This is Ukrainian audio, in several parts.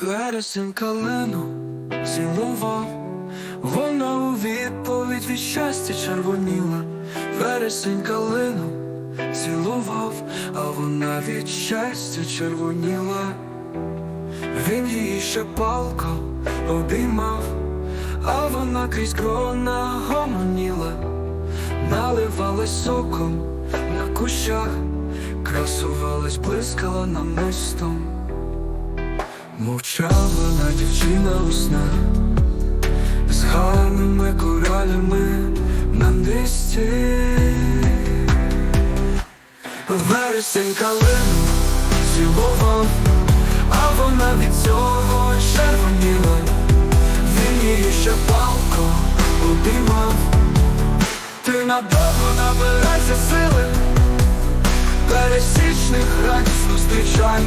Вересень калину цілував, вона у відповідь від щастя червоніла. Вересень калину цілував, а вона від щастя червоніла. Він її ще палко обіймав, а вона крізь крона гомоніла, наливалась соком на кущах, красувалась, блискала намистом. Мовчала дівчина у снах з гарними коралями на низці. Вересень калину цілував, а вона від цього червоніла. Він її ще палко обіймав. Ти надовго набирайся сили, пересічних радісно зустрічай.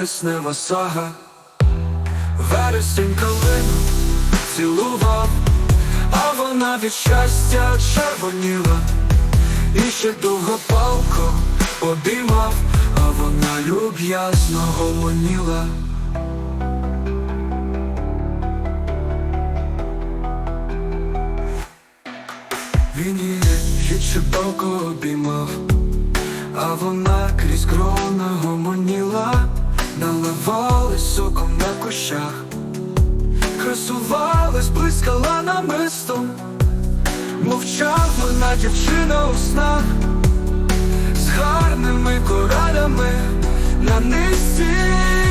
Вереснева сага. Вересень калину цілував А вона від щастя червоніла. І ще довго палко обіймав А вона люб'язно гомоніла. Він її ще чебалко обіймав, а вона крізь крона гомоніла, наливалась соком на кущах, красувались, блискала намистом, мовчав вона дівчина у снах, з гарними коралями на низці.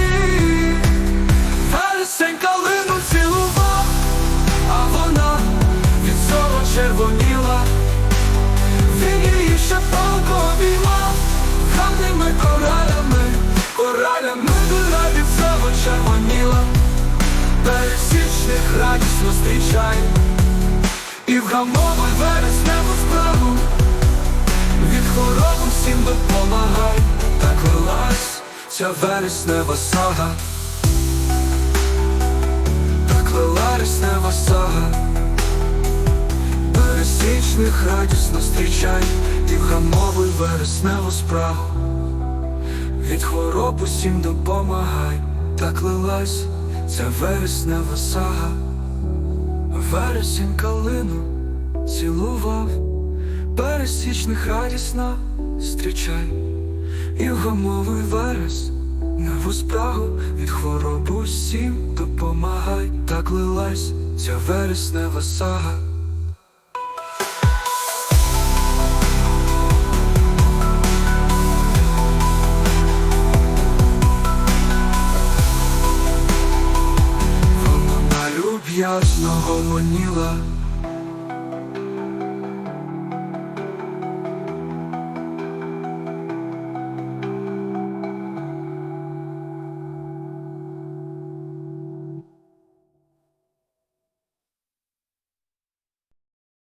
Червоніла Пересічних радісно зустрічай. І вгамовуй вересневу справу Від хвороб усім допомагай. Так лилась ця вереснева сага. Так лила реснева сага. Пересічних радісно зустрічай. І вгамовуй вересневу справу. Від хвороб усім допомагай Так лилась ця вереснева сага. Вересень калину цілував. Пересічних радісно зустрічай. І вгамовуй верес Неву справу від хвороб усім допомагай. Так лилась ця вереснева сага Люб'язно гомоніла